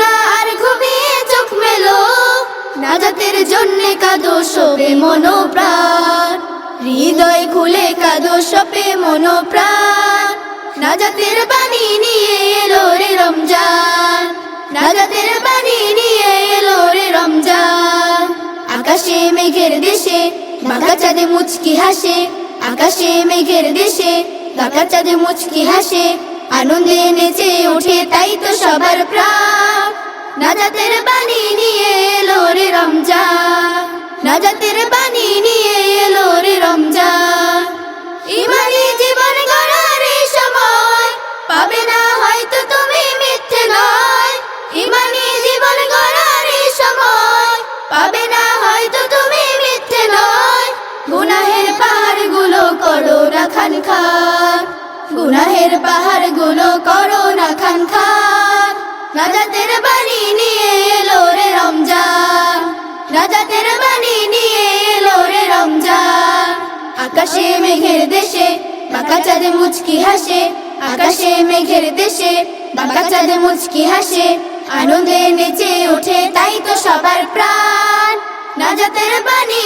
না আর ঘুমিয়ে চোখ মেলো। নাজাতের জন্যে কাঁদো শোবে মনোপ্রাণ। হৃদয় খুলে কাঁদো শপে মনোপ্রাণ। নাজাতের বাণী নিয়ে এলো রে রমজান। নাজাতের বাণী নিয়ে এলো রে রমজান। আকাশে মেঘের দেশে বাঁকা চাঁদে মুচকি হাসে। আকাশে মেঘের দেশে বাঁকা চাঁদে মুচকি হাসে। আনন্দে নেচে ওঠে তাই তো সবার প্রাণ। নাজাতের বাণী নিয়ে এলো রে রমজান। নাজাতের বাণী নিয়ে এলো রে রমজান। ইমানি জীবন গড়ার সময় পাবে না হয়তো তুমি মিথ্যে নয়। ইমানি জীবন গড়ার সময় পাবে না হয়তো তুমি মিথ্যে নয়। গুনাহের পাহাড়গুলো করো না খান খান। গুনাহের পাহাড়গুলো করো না খান খান। নাজাতের বাণী নিয়ে এলো রে রমজান। নাজাতের বাণী নিয়ে এলো রে রমজান। আকাশে মেঘের দেশে, বাঁকা চাঁদে মুচকি হাসে। আকাশে মেঘের দেশে, বাঁকা চাঁদে মুচকি হাসে। আনন্দে নেচে ওঠে তাই তো সবার প্রাণ। নাজাতের বাণী